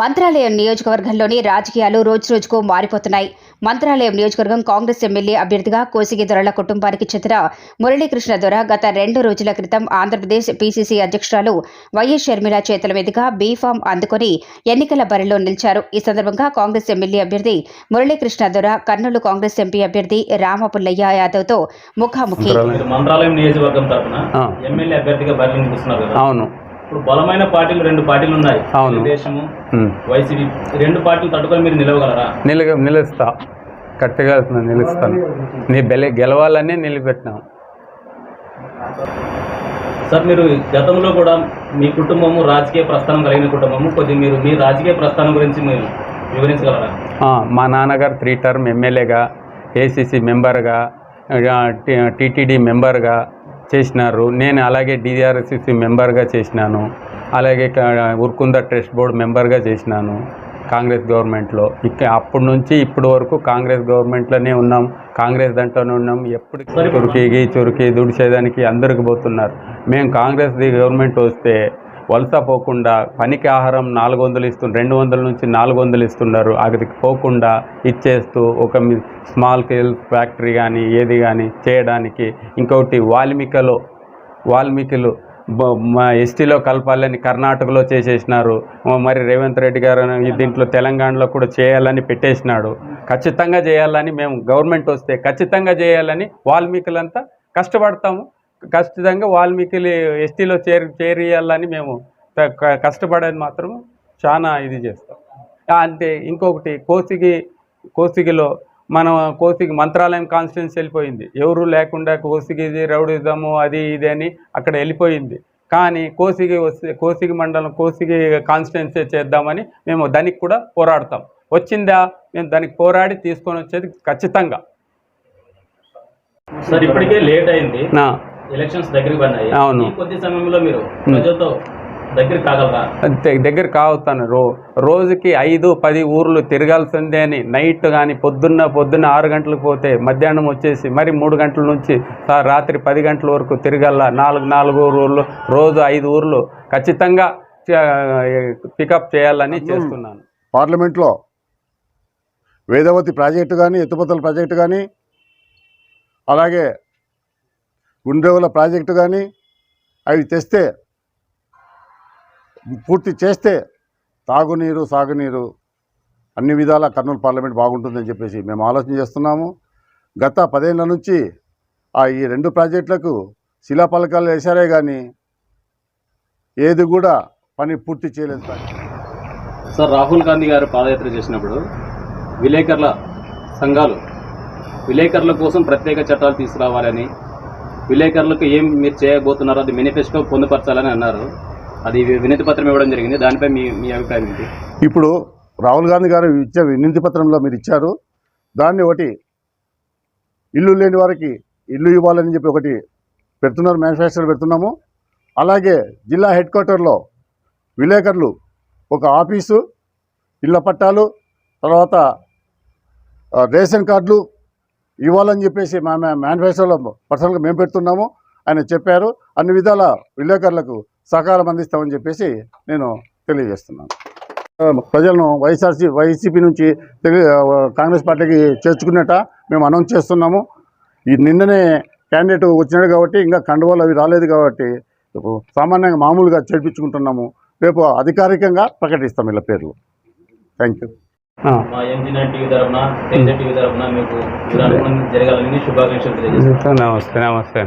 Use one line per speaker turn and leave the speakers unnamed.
మంత్రాలయం నియోజకవర్గంలోని రాజకీయాలు రోజురోజుకు మారిపోతున్నాయి. మంత్రాలయం నియోజకవర్గం కాంగ్రెస్ ఎమ్మెల్యే అభ్యర్థిగా కోసిగి దొరల కుటుంబానికి చెందిన మురళీకృష్ణ దొర గత రెండు రోజుల క్రితం ఆంధ్రప్రదేశ్ పీసీసీ అధ్యక్షురాలు వైఎస్ షర్మిల చేతుల మీదుగా బీఫామ్ అందుకొని ఎన్నికల బరిలో నిలిచారు. ఈ సందర్భంగా కాంగ్రెస్ ఎమ్మెల్యే అభ్యర్థి మురళీకృష్ణ దొర కర్నూలు కాంగ్రెస్ ఎంపీ అభ్యర్థి రామపుల్లయ్య యాదవ్తో ముఖాముఖి
మీరు మంత్రాలయం నియోజకవర్గం తరఫున. ఎమ్మెల్యే అభ్యర్థిగా బరిలో నిలుస్తున్నారు కదా.
అవును.
ఇప్పుడు బలమైన పార్టీలు రెండు పార్టీలు ఉన్నాయి.
అవును. ఉమ్.
వైసీపీ రెండు పార్టీలు తట్టుకొని మీరు నిలవగలరా?
నిలగ నిలుస్తా. కరెక్ట్గా నిలుస్తాను. నీ బెల గెలవాలని నిలబెట్టినాం.
సార్ మీరు గతంలో కూడా మీ కుటుంబము రాజకీయ ప్రస్థానం కలిగిన కుటుంబము కొద్దిగా మీరు మీ రాజకీయ ప్రస్థానం గురించి మీరు వివరించగలరా?
మా నాన్నగారు త్రీ టర్మ్ ఎమ్మెల్యేగా ఏసీసీ మెంబర్గా టీటీడీ మెంబర్గా చేసినారు. నేను అలాగే డిఆర్ఎస్సిసి మెంబర్గా చేసినాను. అలాగే ఉర్కుంద ట్రస్ట్ బోర్డు మెంబర్గా చేసినాను కాంగ్రెస్ గవర్నమెంట్లో. ఇక అప్పటి నుంచి ఇప్పటి వరకు కాంగ్రెస్ గవర్నమెంట్లోనే ఉన్నాం. కాంగ్రెస్ దాంట్లోనే ఉన్నాం. ఎప్పుడు చురుకి చురుకి దుడిచేదానికి అందరికి పోతున్నారు. మేము కాంగ్రెస్ ది గవర్నమెంట్ వస్తే వలస పోకుండా పనికి ఆహారం నాలుగు వందలు ఇస్తున్నారు రెండు వందల నుంచి నాలుగు వందలు ఇస్తున్నారు. అక్కడికి పోకుండా ఇచ్చేస్తూ ఒక మీ- స్మాల్ స్కేల్ ఫ్యాక్టరీ కానీ ఏది కానీ చేయడానికి ఇంకొకటి వాల్మీకలో వాల్మీకులు మా ఎస్టీలో కలపాలని కర్ణాటకలో చేసేసినారు. మరి రేవంత్ రెడ్డి గారు దీంట్లో తెలంగాణలో కూడా చేయాలని పెట్టేసినాడు. ఖచ్చితంగా చేయాలని మేము గవర్నమెంట్ వస్తే ఖచ్చితంగా చేయాలని వాల్మీకులంతా కష్టపడతాము. ఖచ్చితంగా వాల్మీకిలు ఎస్టీలో చేరి చేరియాలని మేము కష్టపడేది మాత్రం చాలా ఇది చేస్తాం. అంతే. ఇంకొకటి కోసిగి కోసిగిలో మనం కోసిగి మంత్రాలయం కాన్స్టిట్యున్సీ వెళ్ళిపోయింది. ఎవరు లేకుండా కోసిగిది రౌడిజము అది ఇది అని అక్కడ వెళ్ళిపోయింది. కానీ కోసిగి వస్తే కోసిగి మండలం కోసిగి కాన్స్టిట్యున్సీ చేద్దామని మేము దానికి కూడా పోరాడతాం. వచ్చిందా? మేము దానికి పోరాడి తీసుకొని వచ్చేది ఖచ్చితంగా.
సార్ ఇప్పటికే లేట్ అయింది.
నా
ఎలక్షన్స్ దగ్గరికి పడినాయి.
అవును.
ఈ కొద్ది సమయంలో మీరు ప్రజలతో దగ్గర కాగలరా
అంతే దగ్గర కావుతాను రో రోజుకి ఐదు పది ఊర్లు తిరగాల్సిందే అని నైట్ కానీ పొద్దున్న పొద్దున్న ఆరు గంటలకు పోతే మధ్యాహ్నం వచ్చేసి మరి మూడు గంటల నుంచి సా- రాత్రి పది గంటల వరకు తిరగల్లా? నాలుగు నాలుగు ఊర్లు రోజు ఐదు ఊర్లు ఖచ్చితంగా పికప్ చేయాలని చేస్తున్నాను.
పార్లమెంట్లో వేదవతి ప్రాజెక్టు కానీ ఎత్తుపోతల ప్రాజెక్టు కానీ అలాగే గుండ్రేవుల ప్రాజెక్టు కానీ అవి తెస్తే పూర్తి చేస్తే తాగునీరు సాగునీరు అన్ని విధాల కర్నూలు పార్లమెంట్ బాగుంటుందని చెప్పేసి మేము ఆలోచన చేస్తున్నాము. గత పదేళ్ళ నుంచి ఆ ఈ రెండు ప్రాజెక్టులకు శిలాపలకాలు వేశారే కానీ ఏది కూడా పని పూర్తి చేయలేదు. సార్
సార్ రాహుల్ గాంధీ గారు పాదయాత్ర చేసినప్పుడు విలేకరుల సంఘాలు విలేకరుల కోసం ప్రత్యేక చట్టాలు తీసుకురావాలని విలేకరులకు ఏం మీరు చేయబోతున్నారో అది మేనిఫెస్టో పొందుపరచాలని అన్నారు. అది వినతి పత్రం ఇవ్వడం జరిగింది. దానిపై మీ మీ అభిప్రాయం ఏంటి?
ఇప్పుడు రాహుల్ గాంధీ గారు ఇచ్చే వినతి పత్రంలో మీరు ఇచ్చారు. దాన్ని ఒకటి ఇల్లు లేని వారికి ఇల్లు ఇవ్వాలని చెప్పి ఒకటి పెడుతున్నారు మ్యానుఫ్యాక్చర్ పెడుతున్నాము. అలాగే జిల్లా హెడ్ క్వార్టర్లో విలేకరులు ఒక ఆఫీసు ఇళ్ళ పట్టాలు తర్వాత రేషన్ కార్డులు ఇవ్వాలని చెప్పేసి మా మేనిఫెస్టోలో పర్సనల్గా మేము పెడుతున్నాము. ఆయన చెప్పారు. అన్ని విధాల విలేకరులకు సహకారం అందిస్తామని చెప్పేసి నేను తెలియజేస్తున్నాను. ప్రజలను వైఎస్ఆర్సీ వైసీపీ నుంచి కాంగ్రెస్ పార్టీకి చేర్చుకున్నట్ట మేము అనౌన్స్ చేస్తున్నాము. ఈ నిన్ననే క్యాండిడేట్ వచ్చినాడు కాబట్టి ఇంకా కండువాలు అవి రాలేదు కాబట్టి సామాన్యంగా మామూలుగా చేర్పించుకుంటున్నాము. రేపు అధికారికంగా ప్రకటిస్తాం వీళ్ళ పేర్లు. Thank you.
మా ఎంజీ నైన్ టీవీ తరఫున తేజ టీవీ తరఫున మీకు మీరు అనుకున్నది జరగాలని శుభాకాంక్షలు తెలియజేస్తాను
నమస్తే నమస్తే.